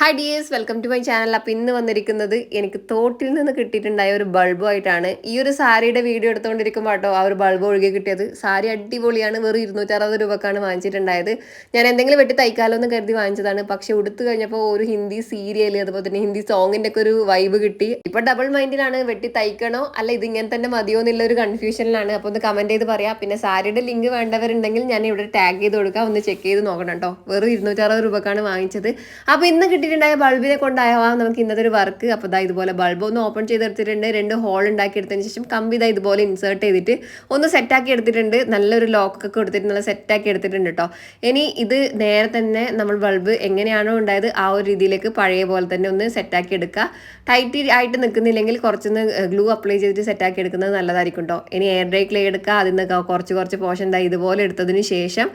Hi dears welcome to my channel അപ്പം ഇന്ന് വന്നിരിക്കുന്നത് എനിക്ക് തോട്ടിൽ നിന്ന് കിട്ടിയിട്ടുണ്ടായ ഒരു ബൾബുമായിട്ടാണ് ഈ ഒരു സാരിയുടെ വീഡിയോ എടുത്തുകൊണ്ടിരിക്കുമ്പോൾ കേട്ടോ ആ ഒരു ബൾബ് ഒഴുകി കിട്ടിയത്. സാരി അടിപൊളിയാണ്. വെറും ഇരുന്നൂറ്ററുപത് രൂപക്കാണ് വാങ്ങിച്ചിട്ടുണ്ടായത്. ഞാൻ എന്തെങ്കിലും വെട്ടി തയ്ക്കാലോ എന്ന് കരുതി വാങ്ങിച്ചതാണ്. പക്ഷെ ഉടുത്തു കഴിഞ്ഞപ്പോൾ ഒരു ഹിന്ദി സീരിയൽ അതുപോലെ തന്നെ ഹിന്ദി സോങ്ങിന്റെ ഒക്കെ ഒരു വൈബ് കിട്ടി. ഇപ്പോൾ ഡബിൾ മൈൻഡിലാണ് വെട്ടി തയ്ക്കണോ? അല്ല ഇതിങ്ങനെ തന്നെ മതിയോ എന്നുള്ള ഒരു കൺഫ്യൂഷനിലാണ് അപ്പോൾ ഒന്ന് കമന്റ് ചെയ്ത് പറയാം. പിന്നെ സാരിയുടെ ലിങ്ക് വേണ്ടവരുണ്ടെങ്കിൽ ഞാൻ ഇവിടെ ടാഗ് ചെയ്ത് കൊടുക്കാം. ഒന്ന് ചെക്ക് ചെയ്ത് നോക്കണം കേട്ടോ. വെറും ഇരുന്നൂറ്ററുപത് രൂപക്കാണ് വാങ്ങിച്ചത്. അപ്പോൾ ഇന്ന് കിട്ടിയിട്ടുണ്ടായ ബൾബിനെ കൊണ്ടാവാം നമുക്ക് ഇന്നത്തെ ഒരു വർക്ക്. അപ്പോൾ ഇതാ ഇതുപോലെ ബൾബ് ഒന്ന് ഓപ്പൺ ചെയ്തെടുത്തിട്ടുണ്ട്. രണ്ട് ഹോൾ ഉണ്ടാക്കി എടുത്തതിന് ശേഷം കമ്പി ഇതാ ഇതുപോലെ ഇൻസേർട്ട് ചെയ്തിട്ട് ഒന്ന് സെറ്റാക്കി എടുത്തിട്ടുണ്ട്. നല്ലൊരു ലോക്കൊക്കെ കൊടുത്തിട്ട് നല്ല സെറ്റാക്കി എടുത്തിട്ടുണ്ട് കേട്ടോ ഇനി ഇത് നേരെ തന്നെ നമ്മൾ ബൾബ് എങ്ങനെയാണോ ഉണ്ടായത് ആ ഒരു രീതിയിലേക്ക് പഴയ പോലെ തന്നെ ഒന്ന് സെറ്റാക്കി എടുക്കുക. ടൈറ്റ് ആയിട്ട് നിൽക്കുന്നില്ലെങ്കിൽ കുറച്ചൊന്ന് ഗ്ലൂ അപ്ലൈ ചെയ്തിട്ട് സെറ്റാക്കി എടുക്കുന്നത് നല്ലതായിരിക്കും കേട്ടോ ഇനി എയർ ഡ്രൈ ക്ലേ എടുക്കുക. അതിൽ നിന്ന് കുറച്ച് കുറച്ച് പോഷൻ ദാ ഇതുപോലെ എടുത്തതിന് ശേഷം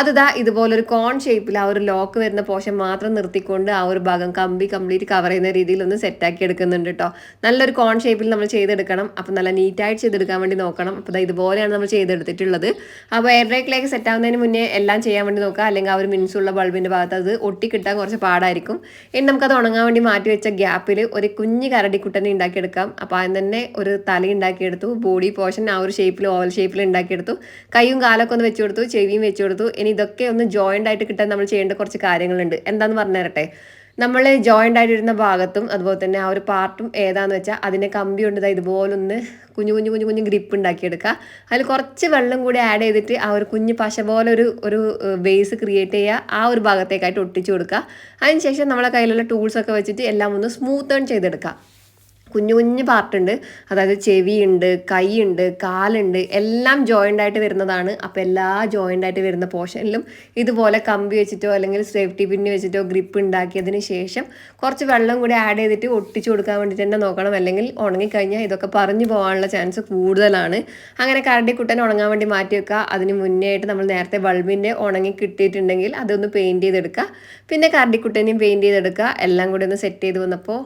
അത് ഇതുപോലെ ഒരു കോൺ ഷേപ്പിൽ ആ ഒരു ലോക്ക് വരുന്ന പോഷൻ മാത്രം നിർത്തിക്കൊണ്ട് ആ ഒരു ഭാഗം കമ്പി കംപ്ലീറ്റ് കവർ ചെയ്യുന്ന രീതിയിൽ ഒന്ന് സെറ്റാക്കി എടുക്കുന്നുണ്ട് കേട്ടോ നല്ലൊരു കോൺ ഷേപ്പിൽ നമ്മൾ ചെയ്തെടുക്കണം. അപ്പം നല്ല നീറ്റായിട്ട് ചെയ്തെടുക്കാൻ വേണ്ടി നോക്കണം. അപ്പോൾ ഇതുപോലെയാണ് നമ്മൾ ചെയ്തെടുത്തിട്ടുള്ളത്. അപ്പോൾ എയർ ഡ്രൈക്കിലേക്ക് സെറ്റ് ആവുന്നതിന് മുന്നേ എല്ലാം ചെയ്യാൻ വേണ്ടി നോക്കുക. അല്ലെങ്കിൽ ആ ഒരു മിൻസുള്ള ബൾബിന്റെ ഭാഗത്ത് അത് ഒട്ടിക്കിട്ടാൻ കുറച്ച് പാടായിരിക്കും. ഇനി നമുക്കത് ഉണങ്ങാൻ വേണ്ടി മാറ്റി വെച്ച ഗ്യാപ്പിൽ ഒരു കുഞ്ഞ് കരടിക്കുട്ടനെ ഉണ്ടാക്കിയെടുക്കാം. അപ്പോൾ അതിന് തന്നെ ഒരു തല ഉണ്ടാക്കിയെടുത്തു. ബോഡി പോർഷൻ ആ ഒരു ഷേപ്പിൽ ഓവൽ ഷേപ്പിൽ ഉണ്ടാക്കിയെടുത്തു. കൈയും കാലൊക്കെ ഒന്ന് വെച്ചു കൊടുത്തു ചെവിയും വെച്ചു കൊടുത്തു. ഇനി ഇതൊക്കെ ഒന്ന് ജോയിന്റ് ആയിട്ട് കിട്ടാൻ നമ്മൾ ചെയ്യേണ്ട കുറച്ച് കാര്യങ്ങളുണ്ട്. എന്താണെന്ന് പറഞ്ഞു തരട്ടെ? നമ്മൾ ജോയിന്റ് ആയിട്ടിരുന്ന ഭാഗത്തും അതുപോലെ തന്നെ ആ ഒരു പാർട്ടും ഏതാന്ന് വെച്ചാൽ അതിനെ കമ്പി കൊണ്ട് ഇതുപോലൊന്ന് കുഞ്ഞു കുഞ്ഞു കുഞ്ഞു കുഞ്ഞു ഗ്രിപ്പ് ഉണ്ടാക്കിയെടുക്കുക അതിൽ കുറച്ച് വെള്ളം കൂടി ആഡ് ചെയ്തിട്ട് ആ ഒരു കുഞ്ഞു പശ പോലെ ഒരു ഒരു ബേസ് ക്രിയേറ്റ് ചെയ്യുക ആ ഒരു ഭാഗത്തേക്കായിട്ട് ഒട്ടിച്ചു കൊടുക്കുക അതിനുശേഷം നമ്മളെ കയ്യിലുള്ള ടൂൾസൊക്കെ വെച്ചിട്ട് എല്ലാം ഒന്ന് സ്മൂത്ത് ഏൺ ചെയ്തെടുക്കുക കുഞ്ഞു കുഞ്ഞു പാർട്ടുണ്ട് അതായത് ചെവിയുണ്ട് കൈയുണ്ട് കാലുണ്ട് എല്ലാം ജോയിന്റ് ആയിട്ട് വരുന്നതാണ്. അപ്പോൾ എല്ലാ ജോയിന്റ് ആയിട്ട് വരുന്ന പോർഷനിലും ഇതുപോലെ കമ്പി വെച്ചിട്ടോ അല്ലെങ്കിൽ സേഫ്റ്റി പിന്ന് വെച്ചിട്ടോ ഗ്രിപ്പ് ഉണ്ടാക്കിയതിന് ശേഷം കുറച്ച് വെള്ളം കൂടി ആഡ് ചെയ്തിട്ട് ഒട്ടിച്ചു കൊടുക്കാൻ വേണ്ടിയിട്ട് തന്നെ നോക്കണം. അല്ലെങ്കിൽ ഉണങ്ങിക്കഴിഞ്ഞാൽ ഇതൊക്കെ പറഞ്ഞു പോകാനുള്ള ചാൻസ് കൂടുതലാണ്. അങ്ങനെ കരടിക്കുട്ടൻ ഉണങ്ങാൻ വേണ്ടി മാറ്റി വെക്കുക. അതിന് മുന്നേ ആയിട്ട് നമ്മൾ നേരത്തെ ബൾബിന്റെ ഉണങ്ങി കിട്ടിയിട്ടുണ്ടെങ്കിൽ അതൊന്ന് പെയിന്റ് ചെയ്തെടുക്കുക. പിന്നെ കരടിക്കുട്ടനെയും പെയിന്റ് ചെയ്തെടുക്കുക. എല്ലാം കൂടി ഒന്ന് സെറ്റ് ചെയ്ത് വന്നപ്പോൾ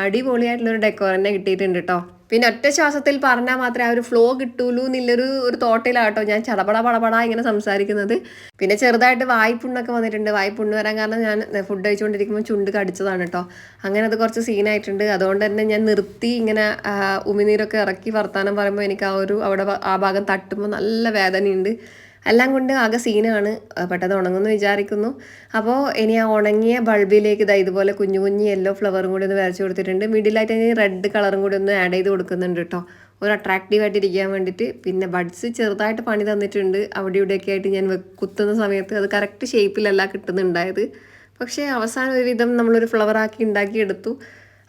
അടിപൊളിയായിട്ടുള്ളൊരു ഡെക്കോർ തന്നെ കിട്ടിയിട്ടുണ്ട് കേട്ടോ പിന്നെ ഒറ്റ ശ്വാസത്തിൽ പറഞ്ഞാൽ മാത്രമേ ആ ഒരു ഫ്ലോ കിട്ടുള്ളൂ എന്നുള്ളൊരു ഒരു തോട്ടിലാട്ടോ ഞാൻ ചടപട പടപട ഇങ്ങനെ സംസാരിക്കുന്നത്. പിന്നെ ചെറുതായിട്ട് വായ്പുണ്ണൊക്കെ വന്നിട്ടുണ്ട്. വായ്പുണ്ണ് വരാൻ കാരണം ഞാൻ ഫുഡ് കഴിച്ചുകൊണ്ടിരിക്കുമ്പോൾ ചുണ്ട് കടിച്ചതാണ് കേട്ടോ അങ്ങനെ അത് കുറച്ച് സീനായിട്ടുണ്ട് അതുകൊണ്ട് തന്നെ ഞാൻ നിർത്തി ഇങ്ങനെ ഉമിനീരൊക്കെ ഇറക്കി വർത്താനം പറയുമ്പോൾ എനിക്ക് ആ ഒരു അവിടെ ആ ഭാഗം തട്ടുമ്പോൾ നല്ല വേദനയുണ്ട്. എല്ലാം കൊണ്ട് ആകെ സീനാണ് പെട്ടെന്ന് ഉണങ്ങുമെന്ന് വിചാരിക്കുന്നു. അപ്പോൾ ഇനി ആ ഉണങ്ങിയ ബൾബിലേക്ക് ഇതാ ഇതുപോലെ കുഞ്ഞു കുഞ്ഞു യെല്ലോ ഫ്ലവറും കൂടി ഒന്ന് വരച്ച് കൊടുത്തിട്ടുണ്ട്. മിഡിലായിട്ട് ഇനി റെഡ് കളറും കൂടി ഒന്ന് ആഡ് ചെയ്ത് കൊടുക്കുന്നുണ്ട് കേട്ടോ ഒരു അട്രാക്റ്റീവ് ആയിട്ട് ഇരിക്കാൻ വേണ്ടിയിട്ട്. പിന്നെ ബഡ്സ് ചെറുതായിട്ട് പണി തന്നിട്ടുണ്ട്. അവിടെ ഇവിടെയൊക്കെ ആയിട്ട് ഞാൻ കുത്തുന്ന സമയത്ത് അത് കറക്റ്റ് ഷേപ്പിലല്ല കിട്ടുന്നുണ്ടായത്. പക്ഷേ അവസാനം ഒരുവിധം നമ്മളൊരു ഫ്ലവറാക്കി ഉണ്ടാക്കിയെടുത്തു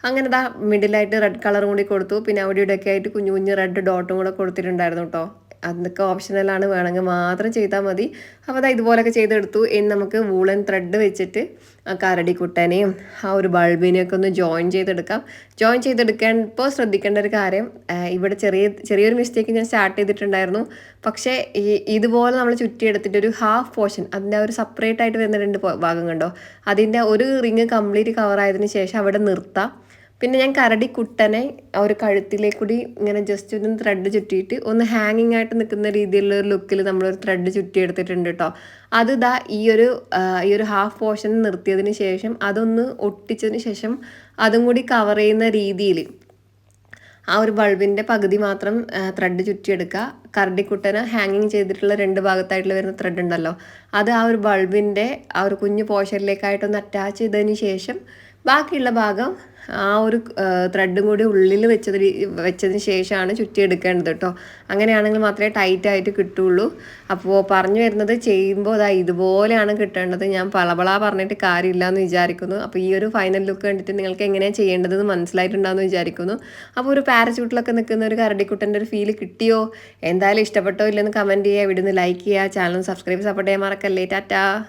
അങ്ങനെ ഇതാ മിഡിലായിട്ട് റെഡ് കളറും കൂടി കൊടുത്തു. പിന്നെ അവിടെ ഇവിടെയൊക്കെ ആയിട്ട് കുഞ്ഞു കുഞ്ഞു റെഡ് ഡോട്ടും കൂടെ കൊടുത്തിട്ടുണ്ടായിരുന്നു കേട്ടോ അതൊക്കെ ഓപ്ഷണലാണ് വേണമെങ്കിൽ മാത്രം ചെയ്താൽ മതി. അപ്പോൾ അതാ ഇതുപോലൊക്കെ ചെയ്തെടുത്തു. ഇനി നമുക്ക് വൂളൻ ത്രെഡ് വെച്ചിട്ട് ആ കരടിക്കുട്ടനെയും ആ ഒരു ബൾബിനെയൊക്കെ ഒന്ന് ജോയിൻ ചെയ്തെടുക്കാം. ജോയിൻ ചെയ്തെടുക്കാനിപ്പോൾ ശ്രദ്ധിക്കേണ്ട ഒരു കാര്യം ഇവിടെ ചെറിയ ചെറിയൊരു മിസ്റ്റേക്ക് ഞാൻ സ്റ്റാർട്ട് ചെയ്തിട്ടുണ്ടായിരുന്നു. പക്ഷേ ഈ ഇതുപോലെ നമ്മൾ ചുറ്റിയെടുത്തിട്ട് ഒരു ഹാഫ് പോർഷൻ അതിന്റെ ഒരു സെപ്പറേറ്റ് ആയിട്ട് വരുന്ന രണ്ട് ഭാഗം കണ്ടോ? അതിന്റെ ഒരു റിങ് കംപ്ലീറ്റ് കവർ ശേഷം അവിടെ നിർത്താം. പിന്നെ ഞാൻ കരടി കുട്ടനെ ഒരു കഴുത്തിലേ കൂടി ഇങ്ങനെ ജസ്റ്റ് ഒന്ന് ത്രെഡ് ചുറ്റിയിട്ട് ഒന്ന് ഹാങ്ങിങ് ആയിട്ട് നിൽക്കുന്ന രീതിയിലുള്ള ഒരു ലുക്കിൽ നമ്മളൊരു ത്രെഡ് ചുറ്റി എടുത്തിട്ടുണ്ട് കേട്ടോ അത് ഇതാ ഈ ഒരു ഈ ഒരു ഹാഫ് പോർഷൻ നിർത്തിയതിന് ശേഷം അതൊന്ന് ഒട്ടിച്ചതിന് ശേഷം അതും കൂടി കവർ ചെയ്യുന്ന രീതിയിൽ ആ ഒരു ബൾബിന്റെ പകുതി മാത്രം ത്രെഡ് ചുറ്റിയെടുക്കുക. കരടിക്കുട്ടനെ ഹാങ്ങിങ് ചെയ്തിട്ടുള്ള രണ്ട് ഭാഗത്തായിട്ടുള്ള വരുന്ന ത്രെഡ് ഉണ്ടല്ലോ. അത് ആ ഒരു ബൾബിന്റെ ആ ഒരു കുഞ്ഞു പോർഷനിലേക്കായിട്ടൊന്ന് അറ്റാച്ച് ചെയ്തതിന് ശേഷം ബാക്കിയുള്ള ഭാഗം ആ ഒരു ത്രെഡും കൂടി ഉള്ളിൽ വെച്ചത് വെച്ചതിന് ശേഷമാണ് ചുറ്റിയെടുക്കേണ്ടത് കേട്ടോ അങ്ങനെയാണെങ്കിൽ മാത്രമേ ടൈറ്റ് ആയിട്ട് കിട്ടുള്ളൂ. അപ്പോൾ പറഞ്ഞു വരുന്നത് ചെയ്യുമ്പോൾ അതാ ഇതുപോലെയാണ് കിട്ടേണ്ടത്. ഞാൻ പളപള പറഞ്ഞിട്ട് കാര്യമില്ല എന്ന് വിചാരിക്കുന്നു. അപ്പോൾ ഈ ഒരു ഫൈനൽ ലുക്ക് കണ്ടിട്ട് നിങ്ങൾക്ക് എങ്ങനെയാണ് ചെയ്യേണ്ടതെന്ന് മനസ്സിലായിട്ടുണ്ടാകുമെന്ന് വിചാരിക്കുന്നു. അപ്പോൾ ഒരു പാരച്യൂട്ടിലൊക്കെ നിൽക്കുന്ന ഒരു കരടിക്കുട്ടന്റെ ഒരു ഫീൽ കിട്ടിയോ? എന്തായാലും ഇഷ്ടപ്പെട്ടോ ഇല്ലെന്ന് കമന്റ് ചെയ്യുക. ഇവിടുന്ന് ലൈക്ക് ചെയ്യുക. ചാനൽ സബ്സ്ക്രൈബ് സപ്പോർട്ട് ചെയ്യാൻ മറക്കല്ലേ. ടാറ്റാ.